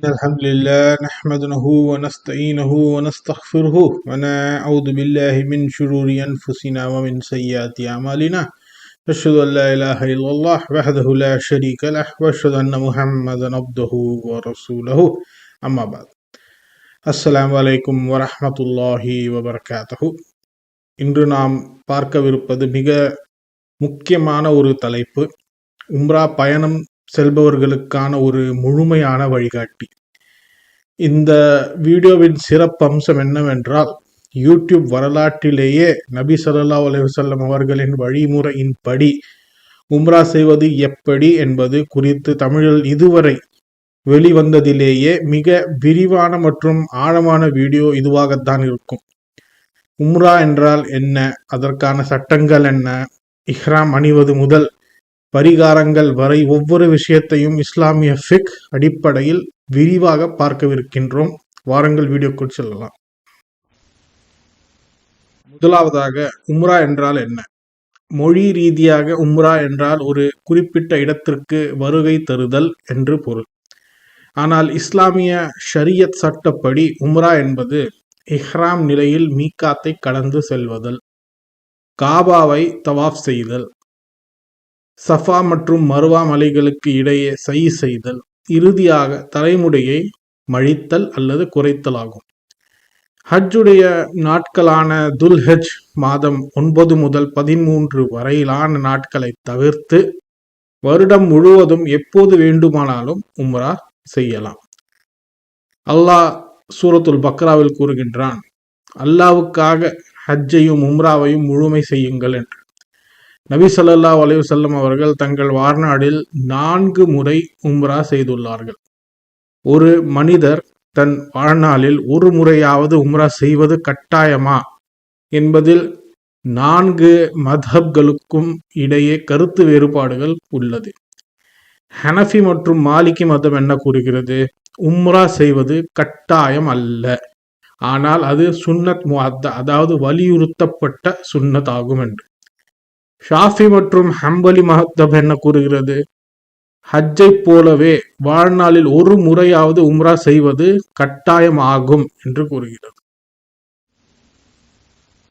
إن الحمد لله نحمده ونستعينه ونستغفره ونعوذ بالله من شرور أنفسنا ومن سيئات أعمالنا أشهد أن لا إله إلا الله وحده لا شريك له وأشهد أن محمدا عبده ورسوله أما بعد السلام عليكم ورحمة الله وبركاته இன்று நாம் பார்க்கவிருப்பது மிக முக்கியமான ஒரு தலைப்பு உம்ரா பயணம் செல்பவர்களுக்கான ஒரு முழுமையான வழிகாட்டி. இந்த வீடியோவின் சிறப்பம்சம் என்னவென்றால் யூடியூப் வரலாற்றிலேயே நபி சல்லா அலைஹி அவர்களின் வழிமுறையின்படி உம்ரா செய்வது எப்படி என்பது குறித்து தமிழில் இதுவரை வெளிவந்ததிலேயே மிக விரிவான மற்றும் ஆழமான வீடியோ இதுவாகத்தான் இருக்கும். உம்ரா என்றால் என்ன? அதற்கான சட்டங்கள் என்ன? இஹ்ராம் அணிவது முதல் பரிகாரங்கள் வரை ஒவ்வொரு விஷயத்தையும் இஸ்லாமிய ஃபிக் அடிப்படையில் விரிவாக பார்க்கவிருக்கின்றோம். வாரங்கள் வீடியோக்குள் செல்லலாம். முதலாவதாக உம்ரா என்றால் என்ன? மொழி ரீதியாக உம்ரா என்றால் ஒரு குறிப்பிட்ட இடத்திற்கு வருகை தருதல் என்று பொருள். ஆனால் இஸ்லாமிய ஷரியத் சட்டப்படி உம்ரா என்பது இஹ்ராம் நிலையில் மீகாத்தை கடந்து செல்வதல் காபாவை தவாஃப் செய்தல் சஃபா மற்றும் மருவா மலைகளுக்கு இடையே சை செய்தல் இறுதியாக தலைமுடியை மழித்தல் அல்லது குறைத்தல் ஆகும். ஹஜ்ஜுடைய நாட்களான துல்ஹஜ் மாதம் ஒன்பது முதல் பதிமூன்று வரையிலான நாட்களை தவிர்த்து வருடம் முழுவதும் எப்போது வேண்டுமானாலும் உம்ரா செய்யலாம். அல்லாஹ் சூரத்துல் பக்ராவில் கூறுகின்றான் அல்லாவுக்காக ஹஜ்ஜையும் உம்ராவையும் முழுமை செய்யுங்கள் என்று. நபி ஸல்லல்லாஹு வலிவு வஸல்லம் அவர்கள் தங்கள் வாழ்நாளில் நான்கு முறை உம்ரா செய்துள்ளார்கள். ஒரு மனிதர் தன் வாழ்நாளில் ஒரு முறையாவது உம்ரா செய்வது கட்டாயமா என்பதில் நான்கு மதப்களுக்கும் இடையே கருத்து வேறுபாடுகள் உள்ளது. ஹனஃபி மற்றும் மாலிகி மதம் என்ன கூறுகிறது? உம்ரா செய்வது கட்டாயம் அல்ல. ஆனால் அது சுன்னத் முஅத்த அதாவது வலியுறுத்தப்பட்ட சுன்னத் ஆகும் என்று. ஷாஃபி மற்றும் ஹம்பலி மஹத்தப் என்ன கூறுகிறது? ஹஜ்ஜை போலவே வாழ்நாளில் ஒரு முறையாவது உம்ரா செய்வது கட்டாயம் ஆகும் என்று கூறுகிறது.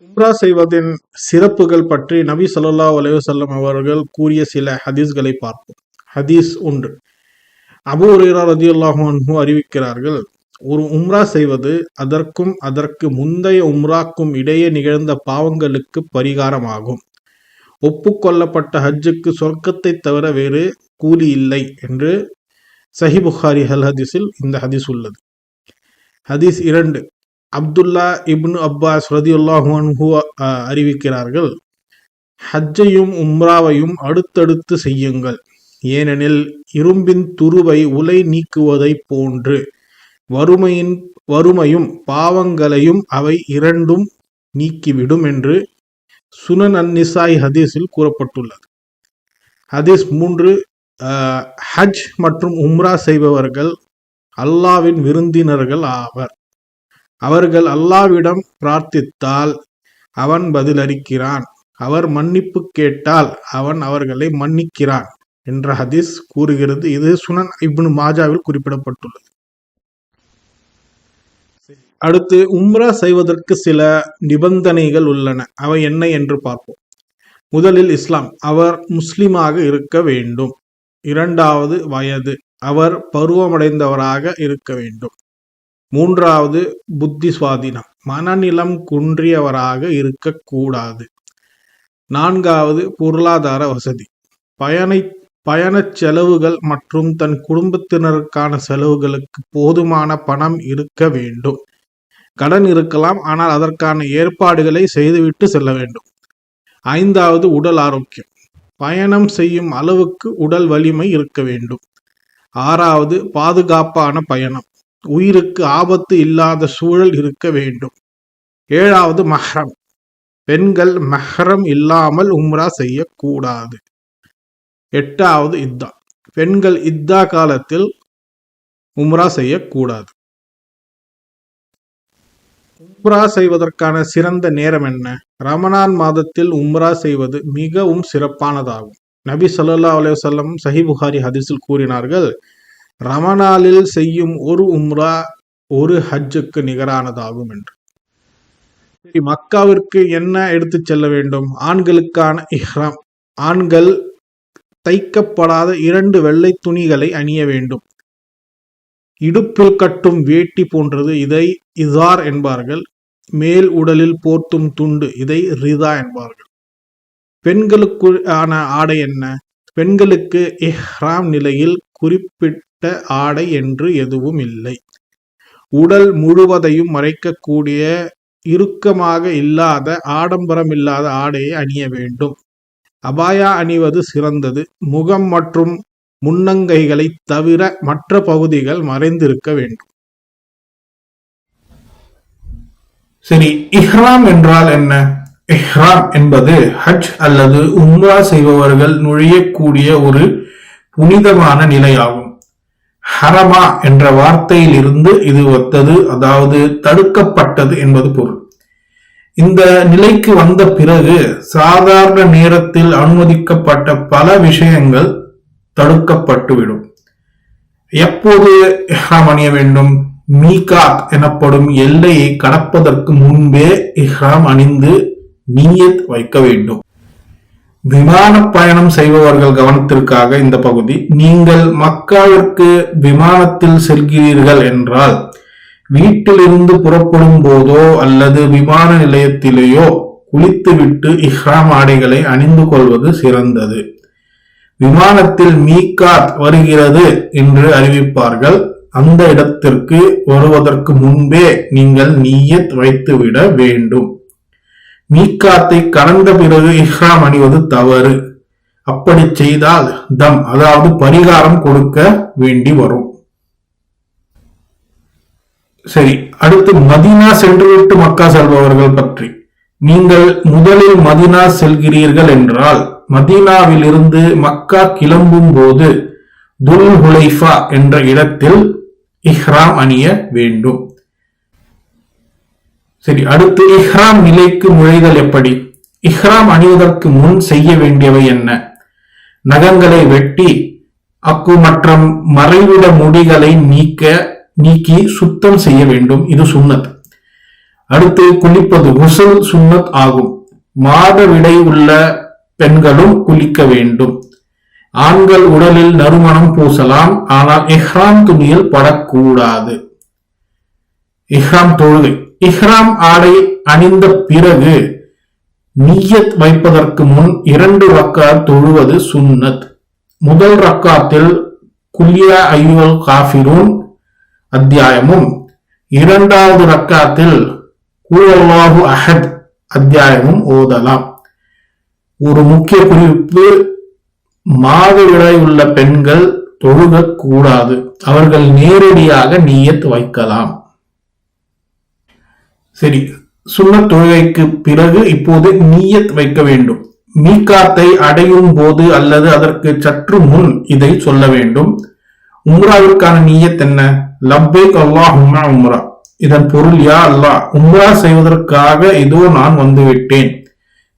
உம்ரா செய்வதின் சிறப்புகள் பற்றி நபி சொல்லா அலைஹி அவர்கள் கூறிய சில ஹதீஸ்களை பார்ப்போம். ஹதீஸ் ஒன்று. அபு உரையரா ரதியுல்லாஹு அன்ஹு அறிவிக்கிறார்கள் ஒரு உம்ரா செய்வது அதற்கும் அதற்கு முந்தைய உம்ராக்கும் இடையே நிகழ்ந்த பாவங்களுக்கு பரிகாரமாகும். ஒப்புக்கொள்ளப்பட்ட ஹஜ்ஜுக்கு சொர்க்கத்தை தவிர வேறு கூலி இல்லை என்று சஹி புகாரி ஹல் ஹதீஸில் இந்த ஹதீஸ் உள்ளது. ஹதீஸ் இரண்டு. அப்துல்லா இப்னு அப்பாஸ் ரதியுல்லாஹு அறிவிக்கிறார்கள் ஹஜ்ஜையும் உம்ராவையும் அடுத்தடுத்து செய்யுங்கள். ஏனெனில் இரும்பின் துருவை உலை நீக்குவதைப் போன்று வறுமையின் வறுமையும் பாவங்களையும் அவை இரண்டும் நீக்கிவிடும் என்று சுனன் அன் நிசாய் ஹதீஸில் கூறப்பட்டுள்ளது. ஹதீஸ் மூன்று ஹஜ் மற்றும் உம்ரா செய்பவர்கள் அல்லாவின் விருந்தினர்கள் ஆவர். அவர்கள் அல்லாவிடம் பிரார்த்தித்தால் அவன் பதிலளிக்கிறான். அவர் மன்னிப்பு கேட்டால் அவன் அவர்களை மன்னிக்கிறான் என்ற ஹதீஸ் கூறுகிறது. இது சுனன் இப்னு மாஜாவில் குறிப்பிடப்பட்டுள்ளது. அடுத்து உம்ரா செய்வதற்கு சில நிபந்தனைகள் உள்ளன. அவை என்ன என்று பார்ப்போம். முதலில் இஸ்லாம். அவர் முஸ்லிமாக இருக்க வேண்டும். இரண்டாவது வயது. அவர் பருவமடைந்தவராக இருக்க வேண்டும். மூன்றாவது புத்தி சுவாதீனம் மனநிலம் குன்றியவராக இருக்கக்கூடாது. நான்காவது பொருளாதார வசதி. பயணை பயணச் செலவுகள் மற்றும் தன் குடும்பத்தினருக்கான செலவுகளுக்கு போதுமான பணம் இருக்க வேண்டும். கடன் இருக்கலாம் ஆனால் அதற்கான ஏற்பாடுகளை செய்துவிட்டு செல்ல வேண்டும். ஐந்தாவது உடல் ஆரோக்கியம். பயணம் செய்யும் அளவுக்கு உடல் வலிமை இருக்க வேண்டும். ஆறாவது பாதுகாப்பான பயணம். உயிருக்கு ஆபத்து இல்லாத சூழல் இருக்க வேண்டும். ஏழாவது மஹ்ரம். பெண்கள் மஹ்ரம் இல்லாமல் உம்ரா செய்யக்கூடாது. எட்டாவது இத்தா. பெண்கள் இத்தா காலத்தில் உம்ரா செய்யக்கூடாது. உம்ரா செய்வதற்கான சிறந்த நேரம் என்ன? ரமணான் மாதத்தில் உம்ரா செய்வது மிகவும் சிறப்பானதாகும். நபி சல்லா அலுவலம் சஹி புகாரி ஹதீஸில் கூறினார்கள் ரமணாலில் செய்யும் ஒரு உம்ரா ஒரு ஹஜ்ஜுக்கு நிகரானதாகும் என்று. சரி, மக்காவிற்கு என்ன எடுத்துச் செல்ல வேண்டும்? ஆண்களுக்கான இஹ்ராம். ஆண்கள் தைக்கப்படாத இரண்டு வெள்ளை துணிகளை அணிய வேண்டும். இடுப்பில் கட்டும் வேட்டி போன்றது இதை இசார் என்பார்கள். மேல் உடலில் போர்த்தும் துண்டு இதை ரிதா என்பார்கள். பெண்களுக்கு ஆன ஆடை என்ன? பெண்களுக்கு இஹ்ராம் நிலையில் குறிப்பிட்ட ஆடை என்று எதுவும் இல்லை. உடல் முழுவதையும் மறைக்கக்கூடிய இறுக்கமாக இல்லாத ஆடம்பரம் இல்லாத ஆடையை அணிய வேண்டும். அபாயா அணிவது சிறந்தது. முகம் மற்றும் முன்னங்கைகளை தவிர மற்ற பகுதிகள் மறைந்திருக்க வேண்டும். சரி இஹ்ராம் என்றால் என்ன? இஹ்ராம் என்பது ஹஜ் அல்லது உம்ரா செய்பவர்கள் நுழையக்கூடிய ஒரு புனிதமான நிலையாகும். ஹரமா என்ற வார்த்தையில் இருந்து இது ஒத்தது அதாவது தடுக்கப்பட்டது என்பது பொருள். இந்த நிலைக்கு வந்த பிறகு சாதாரண நேரத்தில் அனுமதிக்கப்பட்ட பல விஷயங்கள் தடுக்கப்பட்டுவிடும். எப்போது இஹ்ராம் அணிய வேண்டும்? மீகாத் எனப்படும் எல்லையை கடப்பதற்கு முன்பே இஹ்ராம் அணிந்து நீயத் வைக்க வேண்டும். விமான பயணம் செய்பவர்கள் கவனத்திற்காக இந்த பகுதி. நீங்கள் மக்காவிற்கு விமானத்தில் செல்கிறீர்கள் என்றால் வீட்டிலிருந்து புறப்படும் போதோ அல்லது விமான நிலையத்திலேயோ குளித்துவிட்டு இஹ்ராம் ஆடைகளை அணிந்து கொள்வது சிறந்தது. விமானத்தில் மீகாத் வருகிறது என்று அறிவிப்பார்கள். அந்த இடத்திற்கு வருவதற்கு முன்பே நீங்கள் நீயத் வைத்துவிட வேண்டும். மீக்காத்தை கடந்த பிறகு இஹ்ராம் அணிவது தவறு. அப்படி செய்தால் தம் அதாவது பரிகாரம் கொடுக்க வேண்டி வரும். சரி அடுத்து மதீனா சென்றுவிட்டு மக்கா செல்பவர்கள் பற்றி. நீங்கள் முதலில் மதீனா செல்கிறீர்கள் என்றால் மதீனாவிலிருந்து மக்கா கிளம்பும் போது துல் ஹுலைஃபா என்ற இடத்தில் இஹ்ராம் அணிய வேண்டும். சரி அடுத்து இஹ்ராம் நிலைக்கு நுழைதல் எப்படி? இஹ்ராம் அணிவதற்கு முன் செய்ய வேண்டியவை என்ன? நகங்களை வெட்டி அக்கு மற்றும் மறைவிட முடிகளை நீக்க நீக்கி சுத்தம் செய்ய வேண்டும். இது சுண்ணத் அடுத்து குளிப்பது குசல் சுண்ணத் ஆகும். மாதவிடை உள்ள பெண்களும் குளிக்க வேண்டும். ஆண்கள் உடலில் நறுமணம் பூசலாம் ஆனால் இஹ்ராம் துணியில் படக்கூடாது. இஹ்ராம் தொழுகை. இஹ்ராம் ஆடை அணிந்த பிறகு நீயத் வைப்பதற்கு முன் இரண்டு ரக்காத் தொழுவது சுன்னத். முதல் ரக்காத்தில் குல்யா ஐயுல் காஃபிரூன் அத்தியாயமும் இரண்டாவது ரக்காத்தில் கூழல்லாஹு அஹத் அத்தியாயமும் ஓதலாம். ஒரு முக்கிய குறிப்பு மாதவிடாய் உள்ள பெண்கள் தொழுகக்கூடாது. அவர்கள் நேரடியாக நீயத் வைக்கலாம். சரி சுண்ண தொழுகைக்கு பிறகு இப்போது நீயத் வைக்க வேண்டும். மீக்காத்தை அடையும் போது அல்லது அதற்கு சற்று முன் இதை சொல்ல வேண்டும். உம்ராவிற்கான நீயத் என்ன? லப்பேக் அல்லாஹ் உம்ரா. இதன் பொருள் யா அல்லாஹ் உம்ரா செய்வதற்காக இதோ நான் வந்துவிட்டேன்.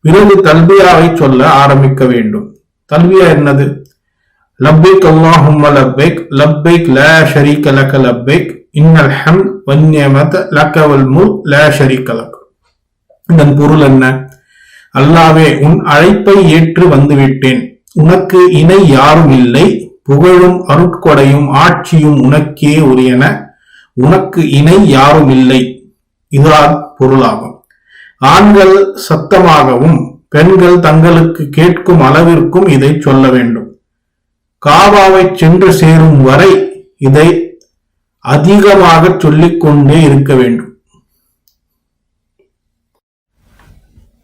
பிறகு தல்பியாவை சொல்ல ஆரம்பிக்க வேண்டும். தல்பியா என்னது? லப்பேக் அல்லாஹும்ம லப்பேக் லப்பேக் லா ஷரீக லக லப்பேக் இன்னல் ஹம் வன்யமத லக்கவல் முல் லா ஷரீக லக். இதன் பொருள் என்ன? அல்லாவே உன் அழைப்பை ஏற்று வந்துவிட்டேன். உனக்கு இணை யாரும் இல்லை. புகழும் அருட்கொடையும் ஆட்சியும் உனக்கே உரியன. உனக்கு இணை யாரும் இல்லை. இதுதான் பொருளாகும். ஆண்கள் சத்தமாகவும் பெண்கள் தங்களுக்கு கேட்கும் அளவிற்கும் இதை சொல்ல வேண்டும். காபாவை சென்று சேரும் வரை இதை அதிகமாக சொல்லிக்கொண்டே இருக்க வேண்டும்.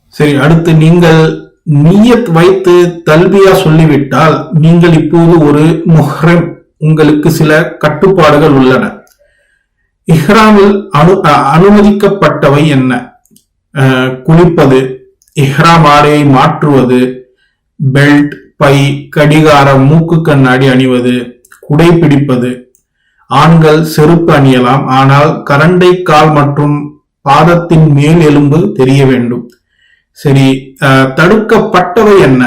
சரி அடுத்து நீங்கள் நீயத் வைத்து தல்பியா சொல்லிவிட்டால் நீங்கள் இப்போது ஒரு முஹ்ரம் உங்களுக்கு சில கட்டுப்பாடுகள் உள்ளன. இஹ்ராமில் அனு அனுமதிக்கப்பட்டவை என்ன? குளிப்பது இஹ்ராம் ஆடையை மாற்றுவது பெல்ட் பை கடிகாரம் மூக்கு கண்ணாடி அணிவது குடை பிடிப்பது. ஆண்கள் செருப்பு அணியலாம் ஆனால் கரண்டை கால் மற்றும் பாதத்தின் மேல் எலும்பு தெரிய வேண்டும். சரி தடுக்கப்பட்டவை என்ன?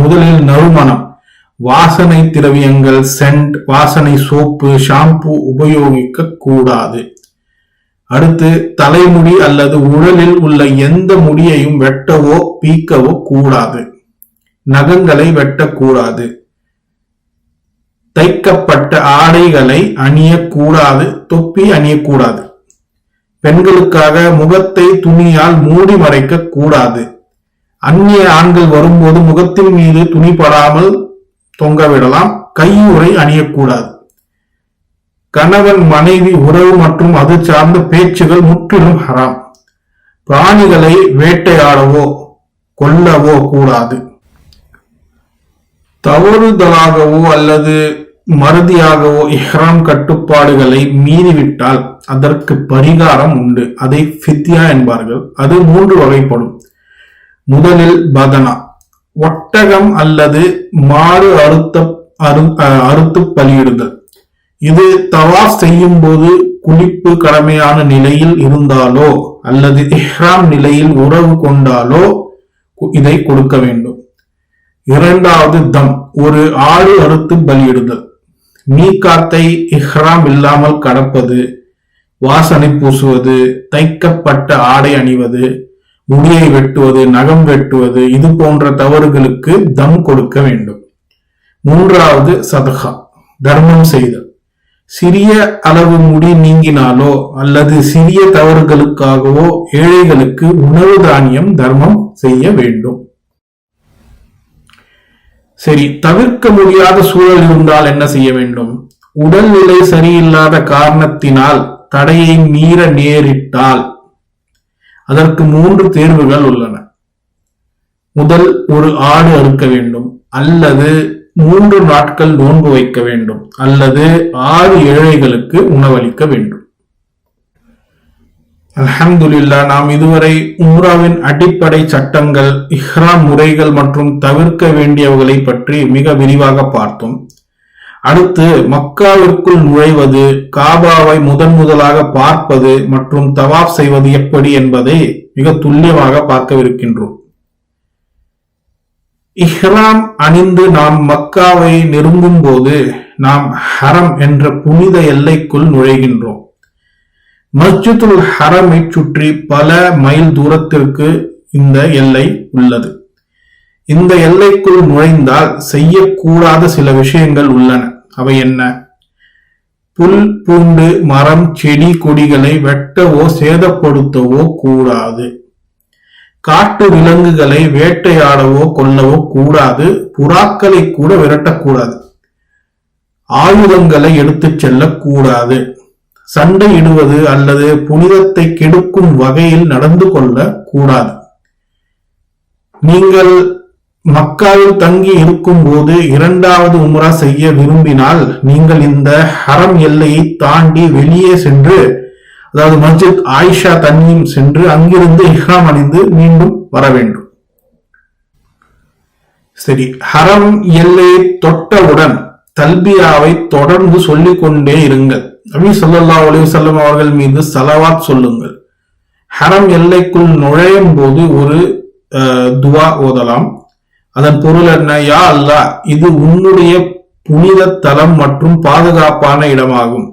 முதலில் நறுமணம். வாசனை திரவியங்கள் சென்ட் வாசனை சோப்பு ஷாம்பு உபயோகிக்க கூடாது. அடுத்து தலைமுடி அல்லது உடலில் உள்ள எந்த முடியையும் வெட்டவோ பீக்கவோ கூடாது. நகங்களை வெட்டக்கூடாது. தைக்கப்பட்ட ஆடைகளை அணியக்கூடாது தொப்பி அணியக்கூடாது. பெண்களுக்காக முகத்தை துணியால் மூடி மறைக்க கூடாது அந்நிய ஆண்கள் வரும்போது முகத்தின் மீது துணி படாமல் தொங்கவிடலாம் கையுறை அணியக்கூடாது. கணவன் மனைவி உறவு மற்றும் அது சார்ந்த பேச்சுகள் முற்றிலும் ஹராம். பிராணிகளை வேட்டையாடவோ கொல்லவோ கூடாது. தவறுதலாகவோ அல்லது மறதியாகவோ இஹ்ராம் கட்டுப்பாடுகளை மீறிவிட்டால் அதற்கு பரிகாரம் உண்டு. அதை ஃபித்யா என்பார்கள். அது மூன்று வகைப்படும். முதலில் பதனா. ஒட்டகம் அல்லது மாறு அறுத்த அறு அஹ், அறுத்து பலியிடுதல். இது தவாஃப் செய்யும் போது குளிப்பு கடமையான நிலையில் இருந்தாலோ அல்லது இஹ்ராம் நிலையில் உறவு கொண்டாலோ இதை கொடுக்க வேண்டும். இரண்டாவது தம் ஒரு ஆடு அறுத்து பலியிடுதல். மீகாத்தை இஹ்ராம் இல்லாமல் கடப்பது வாசனை பூசுவது தைக்கப்பட்ட ஆடை அணிவது முடியை வெட்டுவது நகம் வெட்டுவது இது போன்ற தவறுகளுக்கு தம் கொடுக்க வேண்டும். மூன்றாவது சதகா தர்மம் செய்தல். சிறிய அளவு முடி நீங்கினாலோ அல்லது சிறிய தவறுகளுக்காகவோ ஏழைகளுக்கு உணவு தானியம் தர்மம் செய்ய வேண்டும். சரி தவிர்க்க முடியாத சூழல் இருந்தால் என்ன செய்ய வேண்டும்? உடல்நிலை சரியில்லாத காரணத்தினால் தடையை மீற நேரிட்டால். அதற்கு மூன்று தேர்வுகள் உள்ளன. முதல் ஒரு ஆடு அறுக்க வேண்டும். அல்லது மூன்று நாட்கள் நோன்பு வைக்க வேண்டும் அல்லது ஆறு ஏழைகளுக்கு உணவளிக்க வேண்டும். அலமதுல்லா நாம் இதுவரை உம்ராவின் அடிப்படை சட்டங்கள் இஹ்ராம் முறைகள் மற்றும் தவிர்க்க வேண்டியவர்களை பற்றி மிக விரிவாக பார்த்தோம். அடுத்து மக்காவிற்குள் நுழைவது காபாவை முதன் முதலாக பார்ப்பது மற்றும் தவாப் செய்வது எப்படி என்பதை மிக துல்லியமாக பார்க்கவிருக்கின்றோம். இஹ்ராம் அணிந்து நாம் மக்காவை நெருங்கும் போது நாம் ஹரம் என்ற புனித எல்லைக்குள் நுழைகின்றோம். மஸ்ஜிதுல் ஹரமை சுற்றி பல மைல் தூரத்திற்கு இந்த எல்லை உள்ளது. இந்த எல்லைக்குள் நுழைந்தால் செய்யக்கூடாத சில விஷயங்கள் உள்ளன. அவை என்ன? புல் பூண்டு மரம் செடி கொடிகளை வெட்டவோ சேதப்படுத்தவோ கூடாது. காட்டு விலங்குகளை வேட்டையாடவோ கொல்லவோ கூடாது புறாக்களை கூட விரட்டக்கூடாது. ஆயுதங்களை எடுத்துச் செல்லக்கூடாது. சண்டையிடுவது அல்லது புனிதத்தை கெடுக்கும் வகையில் நடந்து கொள்ள கூடாது நீங்கள் மக்காவில் தங்கி இருக்கும் போது இரண்டாவது உம்ரா செய்ய விரும்பினால் நீங்கள் இந்த ஹரம் எல்லையை தாண்டி வெளியே சென்று அதாவது மஸ்ஜித் ஆயிஷா தண்ணியும் சென்று அங்கிருந்து இஹ்ராம் அணிந்து மீண்டும் வர வேண்டும். சரி ஹரம் எல்லையை தொட்டவுடன் தல்பியாவை தொடர்ந்து சொல்லிக்கொண்டே இருங்கள். நபி ஸல்லல்லாஹு அலைஹி அவர்கள் மீது சலவாத் சொல்லுங்கள். ஹரம் எல்லைக்குள் நுழையும் போது ஒரு அஹ், துவா ஓதலாம். அதன் பொருள் என்ன? யா அல்லாஹ் இது உன்னுடைய புனித தலம் மற்றும் பாதுகாப்பான இடமாகும்.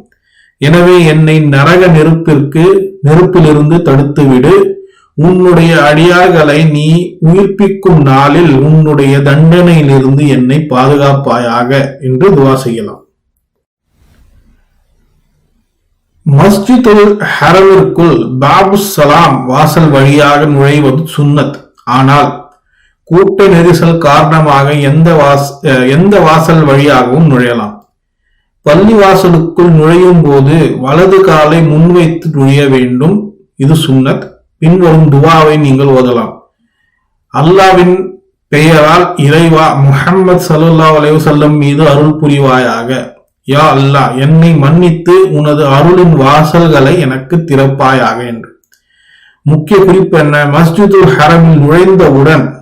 எனவே என்னை நரக நெருப்பிற்கு நெருப்பிலிருந்து தடுத்துவிடு. உன்னுடைய அடியார்களை நீ உயிர்ப்பிக்கும் நாளில் உன்னுடைய தண்டனையிலிருந்து என்னை பாதுகாப்பாயாக என்று துவா செய்யலாம். மஸ்ஜிதுல் ஹரவிற்குள் பாபு சலாம் வாசல் வழியாக நுழைவது சுன்னத். ஆனால் கூட்ட நெரிசல் காரணமாக எந்த வாஸ் அஹ் எந்த வாசல் வழியாகவும் நுழையலாம். பள்ளிவாசலுக்குள் நுழையும் போது வலது காலை முன்வைத்து நுழைய வேண்டும். இது சுன்னத் பின்வரும் துவாவை நீங்கள் ஓதலாம். அல்லாவின் பெயரால் இறைவா முஹம்மது ஸல்லல்லாஹு அலைவசல்லம் மீது அருள் புரிவாயாக. யா அல்லாஹ் என்னை மன்னித்து உனது அருளின் வாசல்களை எனக்கு திறப்பாயாக என்று. முக்கிய குறிப்பு என்ன? மஸ்ஜிதுல் ஹரமில் நுழைந்தவுடன்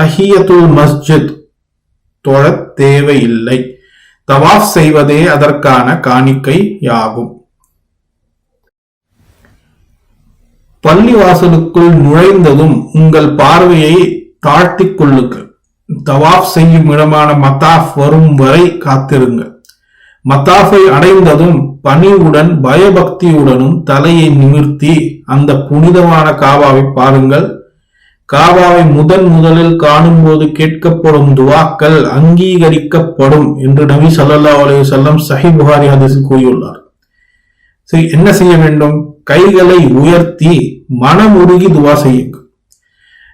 தஹியத்துல் மஸ்ஜித் தொழத் தேவையில்லை. தவாஃப் செய்வதே அதற்கான காணிக்கை யாகும். பள்ளிவாசலுக்குள் நுழைந்ததும் உங்கள் பார்வையை தாழ்த்திக் கொள்ளுங்கள். தவாஃப் செய்யும் இடமான மத்தாஃப் வரும் வரை காத்திருங்கள். மத்தாஃபை அடைந்ததும் பணிவுடன் பயபக்தியுடனும் தலையை நிமிர்த்தி அந்த புனிதமான காவாவை பாருங்கள். காபாவை முதன் முதலில் காணும் போது கேட்கப்படும் துவாக்கள் அங்கீகரிக்கப்படும் என்று நபி சல்லா அலைஹி செல்லம் சஹி புகாரி ஹதீஸில் கூறியுள்ளார். சரி என்ன செய்ய வேண்டும்? கைகளை உயர்த்தி மனம் உருகி துவா செய்யுங்கள்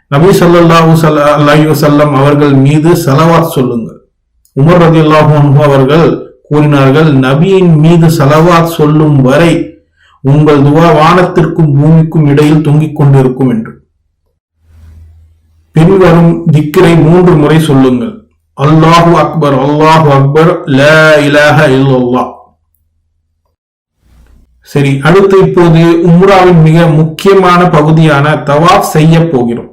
நபி ஸல்லல்லாஹு ஸல்ல- அலைஹி அவர்கள் மீது சலவாத் சொல்லுங்கள். உமர் ரலியல்லாஹு அன்ஹு அவர்கள் கூறினார்கள் நபியின் மீது சலவாத் சொல்லும் வரை உங்கள் துவா வானத்திற்கும் பூமிக்கும் இடையில் தொங்கிக் கொண்டிருக்கும் என்று. பின்வரும் திக்ரை மூன்று முறை சொல்லுங்கள். அல்லாஹு அக்பர் அல்லாஹு அக்பர் லா இலாஹ இல்லல்லாஹ். சரி அடுத்து இப்போது உம்ராவின் மிக முக்கியமான பகுதியான தவாஃப் செய்ய போகிறோம்.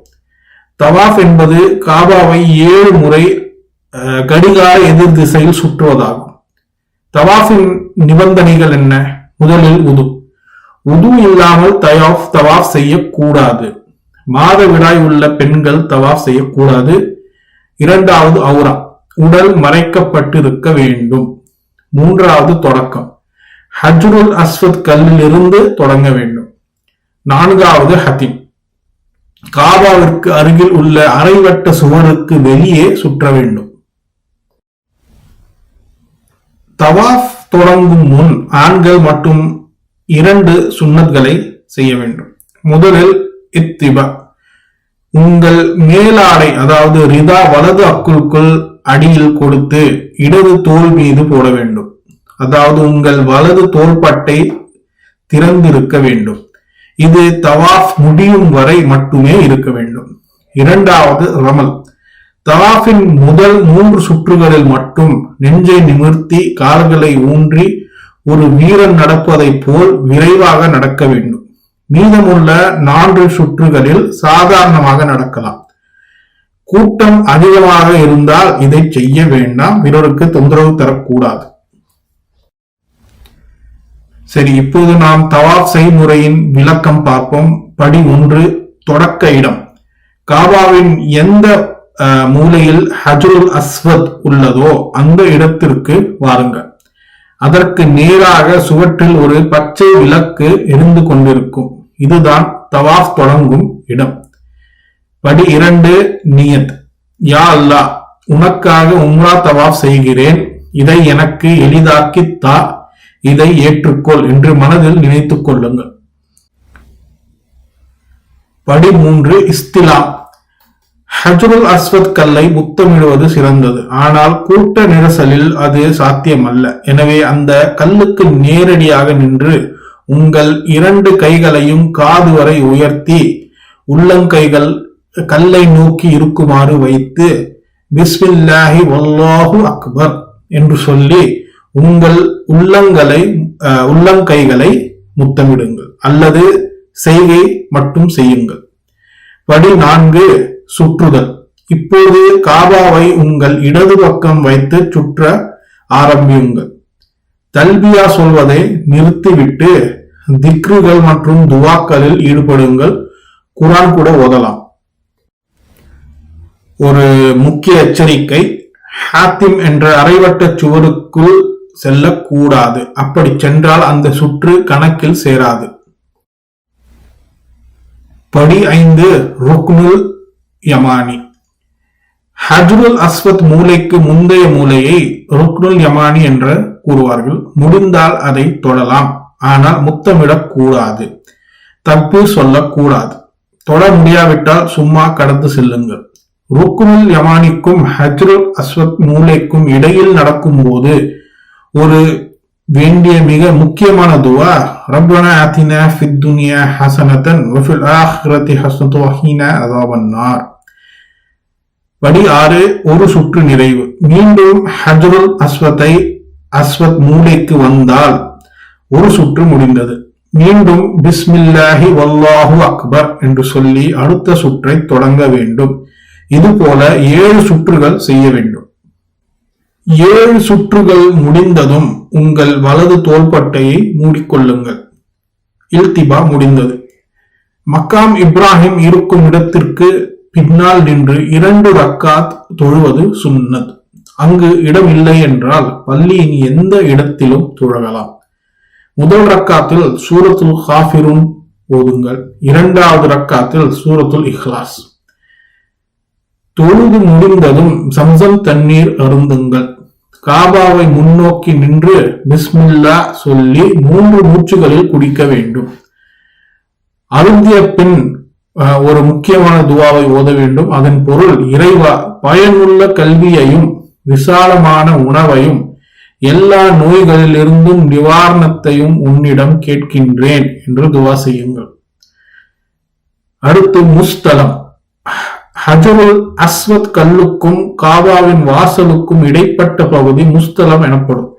தவாஃப் என்பது காபாவை ஏழு முறை அஹ், கடிகார எதிர் திசையில் சுற்றுவதாகும். தவாஃபின் நிபந்தனைகள் என்ன? முதலில் உது. உது இல்லாமல் தயாஃப் தவாஃப் செய்யக்கூடாது மாதவிடாய் உள்ள பெண்கள் தவாஃப் செய்யக்கூடாது. இரண்டாவது அவுரா உடல் மறைக்கப்பட்டிருக்க வேண்டும். மூன்றாவது தொடக்கம் ஹஜ்ருல் அஸ்வத் கல்லில் இருந்து தொடங்க வேண்டும். நான்காவது ஹத்திம் காபாவிற்கு அருகில் உள்ள அரைவட்ட சுவருக்கு வெளியே சுற்ற வேண்டும். தவாஃப் தொடங்கும் முன் ஆண்கள் மற்றும் இரண்டு சுண்ணத்களை செய்ய வேண்டும். முதலில் இத்திபா. உங்கள் மேலாடை அதாவது ரிதா வலது அக்குளுக்குள் அடியில் கொடுத்து இடது தோல் மீது போட வேண்டும். அதாவது உங்கள் வலது தோள்பட்டை திறந்திருக்க வேண்டும். இது தவாஃப் முடியும் வரை மட்டுமே இருக்க வேண்டும். இரண்டாவது ரமல். தவாஃபின் முதல் மூன்று சுற்றுகளில் மட்டும் நெஞ்சை நிமிர்த்தி கால்களை ஊன்றி ஒரு வீரன் நடப்பதைப் போல் விரைவாக நடக்க வேண்டும். மீதமுள்ள நான்கு சுற்றுகளில் சாதாரணமாக நடக்கலாம். கூட்டம் அதிகமாக இருந்தால் இதை செய்ய வேண்டாம். பிறருக்கு தொந்தரவு தரக்கூடாது. சரி இப்போது நாம் தவாப் செய்முறையின் விளக்கம் பார்ப்போம். படி ஒன்று தொடக்க இடம். காபாவின் எந்த அஹ், மூலையில் ஹஜ்ருல் அஸ்வத் உள்ளதோ அந்த இடத்திற்கு வாருங்கள். அதற்கு நேராக சுவற்றில் ஒரு பச்சை விளக்கு எரிந்து கொண்டிருக்கும். இதுதான் தவாஃப் தொடங்கும் இடம். படி இரண்டு நியத். யா அல்லா உனக்காக உம்ரா தவாஃப் செய்கிறேன். இதை எனக்கு எளிதாக்கி தா இதை ஏற்றுக்கொள் என்று மனதில் நினைத்துக் கொள்ளுங்கள். படி மூன்று இஸ்திலாம் ஹஜ்ருல் அஸ்வத் கல்லை முத்தமிடுவது சிறந்தது. ஆனால் கூட்ட நெரிசலில் அது சாத்தியமல்ல. எனவே அந்த கல்லுக்கு நேரடியாக நின்று உங்கள் இரண்டு கைகளையும் காது வரை உயர்த்தி உள்ளங்கைகள் கல்லை நோக்கி இருக்குமாறு வைத்து பிஸ்மில்லாஹி வல்லாஹு அக்பர் என்று சொல்லி உங்கள் உள்ளங்களை உள்ளங்கைகளை முத்தமிடுங்கள். அல்லது செய்கை மட்டும் செய்யுங்கள். படி நான்கு சுற்றுதல். இப்போது காபாவை உங்கள் இடது பக்கம் வைத்து சுற்ற ஆரம்பியுங்கள். தல்பியா சொல்வதை நிறுத்திவிட்டு திக்ருகள் மற்றும் துவாக்களில் ஈடுபடுங்கள். குரான் கூட ஓதலாம். ஒரு முக்கிய எச்சரிக்கை ஹாத்திம் என்ற அரைவட்ட சுவருக்குள் செல்லக்கூடாது. அப்படி சென்றால் அந்த சுற்று கணக்கில் சேராது. படி ஐந்து ருக்னுல் யமானி. ஹஜ்ருல் அஸ்வத் மூலைக்கு முந்தைய மூலையை ருக்னுல் யமானி என்ற கூறுவார்கள். முடிந்தால் அதை தொடலாம். ஆனால் முத்தமிடக் கூடாது. தப்பு சொல்லக்கூடாது தொட முடியாவிட்டால் சும்மா கடந்து செல்லுங்கள். ருக்குமில் யமானிக்கும் ஹஜ்ருல் அஸ்வத் மூலைக்கும் இடையில் நடக்கும்போது ஒரு வேண்டிய மிக முக்கியமான துவா ரப்பனா ஆத்தினா ஃபித் துனியா ஹசனத்தன் வஃபில் ஆஹ்ரதி ஹசனத்து வஹீனா படி ஆறு ஒரு சுற்று நிறைவு. மீண்டும் ஹஜ்ருல் அஸ்வத்தை அஸ்வத் மூளைக்கு வந்தால் ஒரு சுற்று முடிந்தது. மீண்டும் பிஸ்மில்லாஹி வல்லாஹு அக்பர் என்று சொல்லி அடுத்த சுற்றை தொடங்க வேண்டும். இதுபோல ஏழு சுற்றுகள் செய்ய வேண்டும். ஏழு சுற்றுகள் முடிந்ததும் உங்கள் வலது தோள்பட்டையை மூடிக்கொள்ளுங்கள். இல்திபா முடிந்தது. மக்காம் இப்ராஹிம் இருக்கும் இடத்திற்கு பின்னால் நின்று இரண்டு ரக்காத் தொழுவது சுன்னத். அங்கு இடம் இல்லை என்றால் பள்ளியின் எந்த இடத்திலும் தொழலாம் முதல் ரக்காத்தில் சூரத்துல் காஃபிரும் ஓதுங்கள். இரண்டாவது ரக்காத்தில் சூரத்துல் இஹ்லாஸ். தொழுது முடிந்ததும் சம்சம் தண்ணீர் அருந்துங்கள். காபாவை முன்னோக்கி நின்று பிஸ்மில்லா சொல்லி மூன்று மூச்சுகளில் குடிக்க வேண்டும். அருந்திய பின் அஹ், ஒரு முக்கியமான துவாவை ஓத வேண்டும். அதன் பொருள் இறைவா பயனுள்ள கல்வியையும் விசாலமான உணவையும் எல்லா நோய்களிலிருந்தும் நிவாரணத்தையும் உன்னிடம் கேட்கின்றேன் என்று துவா செய்யுங்கள். அடுத்து முஸ்தலம். ஹஜருல் அஸ்வத் கல்லுக்கும் காபாவின் வாசலுக்கும் இடைப்பட்ட பகுதி முஸ்தலம் எனப்படும்.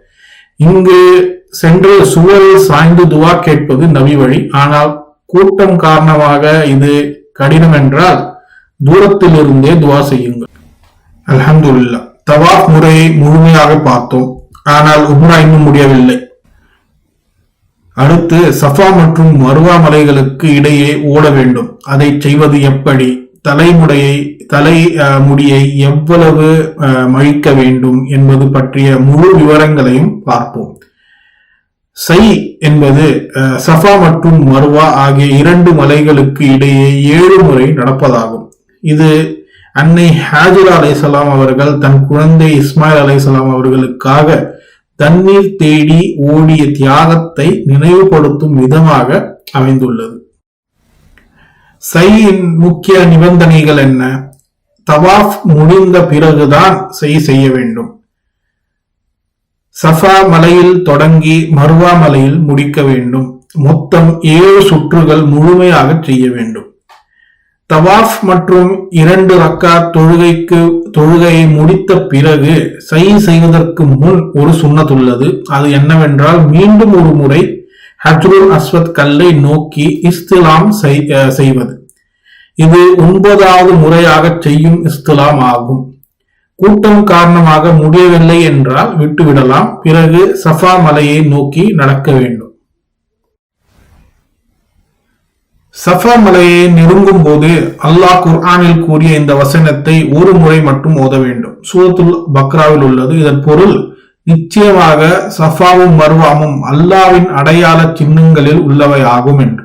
இங்கு சென்று சுவரில் சாய்ந்து துவா கேட்பது நபி வழி. ஆனால் கூட்டம் காரணமாக இது கடினம் என்றால் தூரத்திலிருந்தே துவா செய்யுங்கள். அலமதுல்லா தவாஃப் முறையை முழுமையாக பார்த்தோம். ஆனால் உம்ரா இன்னும் முடியவில்லை. அடுத்து சஃபா மற்றும் மருவா மலைகளுக்கு இடையே ஓட வேண்டும். அதை செய்வது எப்படி? தலைமுடையை தலை முடியை எவ்வளவு அஹ், மழிக்க வேண்டும் என்பது பற்றிய முழு விவரங்களையும் பார்ப்போம். சை என்பது அஹ், சஃபா மற்றும் மருவா ஆகிய இரண்டு மலைகளுக்கு இடையே ஏழு முறை நடப்பதாகும். இது அன்னை ஹாஜிரா அலைசலாம் அவர்கள் தன் குழந்தை இஸ்மாயில் அலைசலாம் அவர்களுக்காக தண்ணீர் தேடி ஓடிய தியாகத்தை நினைவுபடுத்தும் விதமாக அமைந்துள்ளது. சையின் முக்கிய நிபந்தனைகள் என்ன? தவாஃப் முடிந்த பிறகுதான் செய் செய்ய வேண்டும். சஃபா மலையில் தொடங்கி மருவா மலையில் முடிக்க வேண்டும். மொத்தம் ஏழு சுற்றுகள் முழுமையாக செய்ய வேண்டும். தவாஃப் மற்றும் இரண்டு ரக்கா தொழுகைக்கு தொழுகையை முடித்த பிறகு சை செய்வதற்கு முன் ஒரு சுண்ணத்துள்ளது அது என்னவென்றால் மீண்டும் ஒரு முறை ஹஜ்ருல் அஸ்வத் கல்லை நோக்கி இஸ்திலாம் செய்- அஹ் செய்வது. இது ஒன்பதாவது முறையாக செய்யும் இஸ்திலாம் ஆகும். கூட்டம் காரணமாக முடியவில்லை என்றால் விட்டுவிடலாம். பிறகு சஃபா மலையை நோக்கி நடக்க வேண்டும். சஃபா மலையை நெருங்கும் போது அல்லாஹ் குர்ஆனில் கூறிய இந்த வசனத்தை ஒரு முறை மட்டும் ஓத வேண்டும். சூரத்துல் பக்ராவில் உள்ளது. இதன் பொருள் நிச்சயமாக சஃபாவும் மர்வாமும் அல்லாவின் அடையாள சின்னங்களில் உள்ளவை ஆகும் என்று.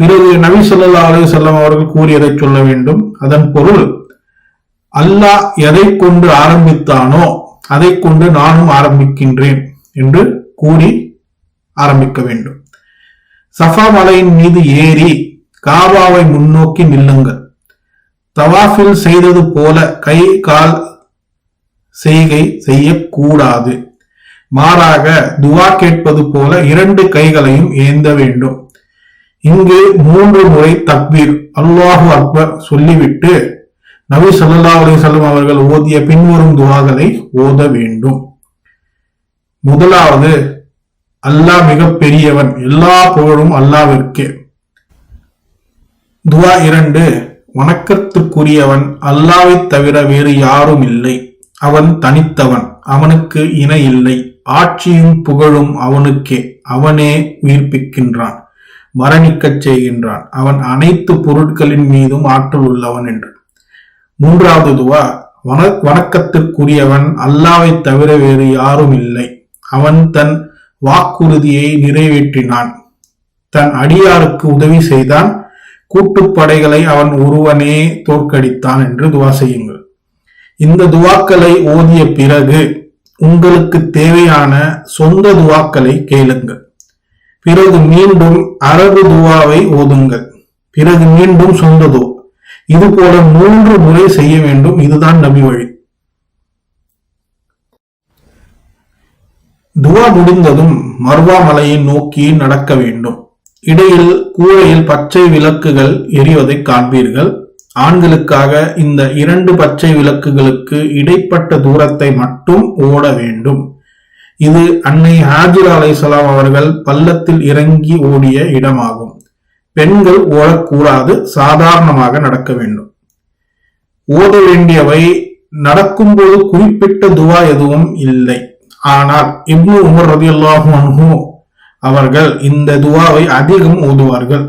பிறகு நபி சொல்லா அலி செல்லம் அவர்கள் கூறியதை சொல்ல வேண்டும். அதன் பொருள் அல்லாஹ் எதை கொண்டு ஆரம்பித்தானோ அதை கொண்டு நானும் ஆரம்பிக்கின்றேன் என்று கூறி ஆரம்பிக்க வேண்டும். சஃபா மலையின் மீது ஏறி காபாவை முன்னோக்கி நில்லுங்கள் தவாஃபில் செய்தது போல கை கால் செய்கை செய்யக்கூடாது. மாறாக துவா கேட்பது போல இரண்டு கைகளையும் ஏந்த வேண்டும். இங்கு மூன்று முறை தக்பீர் அல்லாஹு அக்பர் சொல்லிவிட்டு நபி சல்லா அலிசல்லம் அவர்கள் ஓதிய பின்வரும் துவாகளை ஓத வேண்டும். முதலாவது அல்லாஹ் மிக பெரியவன் எல்லா புகழும் அல்லாவிற்கே துவா இரண்டு வணக்கத்திற்குரியவன் அல்லாவைத் தவிர வேறு யாரும் இல்லை. அவன் தனித்தவன் அவனுக்கு இணை இல்லை. ஆட்சியும் புகழும் அவனுக்கே. அவனே உயிர்ப்பிக்கின்றான் மரணிக்கச் செய்கின்றான். அவன் அனைத்து பொருட்களின் மீதும் ஆற்றல் உள்ளவன் என்று. மூன்றாவது துவா வண வணக்கத்திற்குரியவன் அல்லாவை தவிர வேறு யாரும் இல்லை. அவன் தன் வாக்குறுதியை நிறைவேற்றினான். தன் அடியாருக்கு உதவி செய்தான். கூட்டுப்படைகளை அவன் ஒருவனே தோற்கடித்தான் என்று துவா செய்யுங்கள். இந்த துவாக்களை ஓதிய பிறகு உங்களுக்கு தேவையான சொந்த துவாக்களை கேளுங்கள். பிறகு மீண்டும் அரபு துவாவை ஓதுங்கள். பிறகு மீண்டும் சொந்த துவா. இது போல மூன்று முறை செய்ய வேண்டும். இதுதான் நபி வழி துவா முடிந்ததும் மர்வா மலையை நோக்கி நடக்க வேண்டும். இடையில் கூரையில் பச்சை விளக்குகள் எரிவதை காண்பீர்கள். ஆண்களுக்காக இந்த இரண்டு பச்சை விளக்குகளுக்கு இடைப்பட்ட தூரத்தை மட்டும் ஓட வேண்டும். இது அன்னை ஹாஜிரா அலைசலாம் அவர்கள் பள்ளத்தில் இறங்கி ஓடிய இடமாகும். பெண்கள் ஓடக்கூடாது சாதாரணமாக நடக்க வேண்டும். ஓத வேண்டியவை நடக்கும்போது குறிப்பிட்ட துவா எதுவும் இல்லை. ஆனால் இப்னு உமர் ரதியுல்லாஹு அன்ஹு அவர்கள் இந்த துவாவை அதிகம் ஓதுவார்கள்.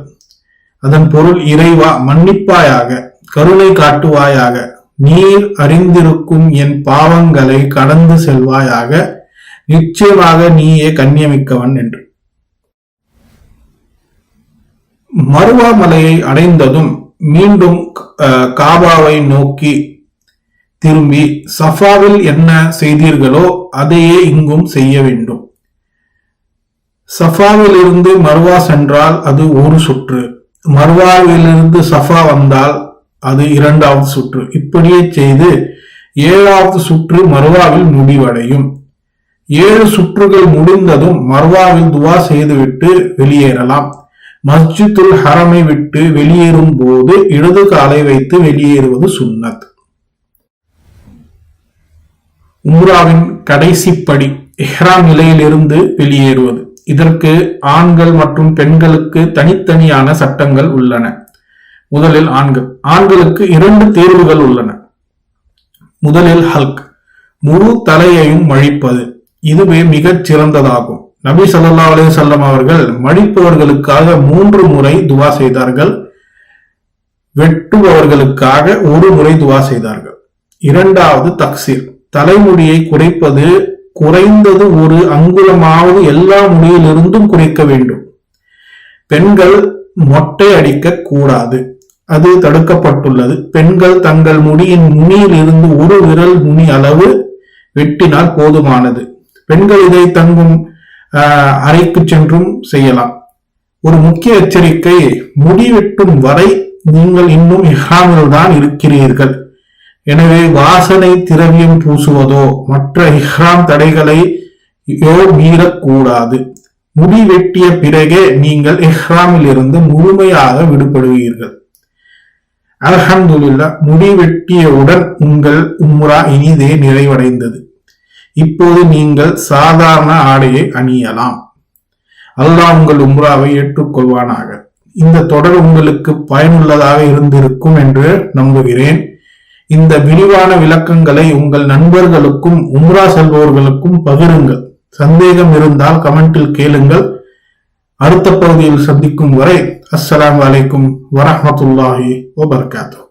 அதன் பொருள் இறைவா மன்னிப்பாயாக கருணை காட்டுவாயாக நீர் அறிந்திருக்கும் என் பாவங்களை கடந்து செல்வாயாக நிச்சயமாக நீயே கண்ணியமிக்கவன் என்று. மருவா மலையை அடைந்ததும் மீண்டும் அஹ், காபாவை நோக்கி திரும்பி சஃபாவில் என்ன செய்தீர்களோ அதையே இங்கும் செய்ய வேண்டும். சஃபாவிலிருந்து மர்வா சென்றால் அது ஒரு சுற்று. மர்வாவிலிருந்து சஃபா வந்தால் அது இரண்டாவது சுற்று. இப்படியே செய்து ஏழாவது சுற்று மர்வாவில் முடிவடையும். ஏழு சுற்றுகள் முடிந்ததும் மர்வாவில் துவா செய்துவிட்டு வெளியேறலாம். மஸ்ஜித்துல் ஹரமை விட்டு வெளியேறும் போது இடது காலை வைத்து வெளியேறுவது சுன்னத். உம்ராவின் கடைசி படி இஹ்ராம் நிலையிலிருந்து வெளியேறுவது. இதற்கு ஆண்கள் மற்றும் பெண்களுக்கு தனித்தனியான சட்டங்கள் உள்ளன. முதலில் ஆண்கள். ஆண்களுக்கு இரண்டு தேர்வுகள் உள்ளன. முதலில் ஹல்க். முழு தலையையும் மழிப்பது. இதுவே மிகச் சிறந்ததாகும். நபி சல்லா அலே வஸல்லம் அவர்கள் மழிப்பவர்களுக்காக மூன்று முறை துவா செய்தார்கள். வெட்டுபவர்களுக்காக ஒரு முறை துவா செய்தார்கள். இரண்டாவது தக்சீர் தலைமுடியை குறைப்பது குறைந்தது ஒரு அங்குலமாவது எல்லா முடியிலிருந்தும் குறைக்க வேண்டும். பெண்கள் மொட்டை அடிக்க கூடாது. அது தடுக்கப்பட்டுள்ளது. பெண்கள் தங்கள் முடியின் நுனியில் இருந்து ஒரு விரல் நுனி அளவு வெட்டினால் போதுமானது. பெண்கள் இதை தங்கும் ஆஹ், அறைக்கு சென்றும் செய்யலாம். ஒரு முக்கிய எச்சரிக்கை முடி வெட்டும் வரை நீங்கள் இன்னும் இஹ்ராமில் தான் இருக்கிறீர்கள். எனவே வாசனை திரவியம் பூசுவதோ மற்ற இஹ்ராம் தடைகளை யோ மீறக்கூடாது. முடி வெட்டிய பிறகே நீங்கள் இஹ்ராமில் இருந்து முழுமையாக விடுபடுவீர்கள். அலஹம்துல்லா முடி வெட்டியவுடன் உங்கள் உம்ரா இனிதே நிறைவடைந்தது. இப்போது நீங்கள் சாதாரண ஆடையை அணியலாம். அல்லாஹ் உங்கள் உம்ராவை ஏற்றுக்கொள்வானாக. இந்த தொடர் உங்களுக்கு பயனுள்ளதாக இருந்திருக்கும் என்று நம்புகிறேன். இந்த விரிவான விளக்கங்களை உங்கள் நண்பர்களுக்கும் உம்ரா செல்பவர்களுக்கும் பகிருங்கள். சந்தேகம் இருந்தால் கமெண்டில் கேளுங்கள். அடுத்த பகுதியில் சந்திக்கும் வரை அஸ்ஸலாம் வலைக்கும் வரஹ்மத்துல்லாஹி வபரகாத்துஹு.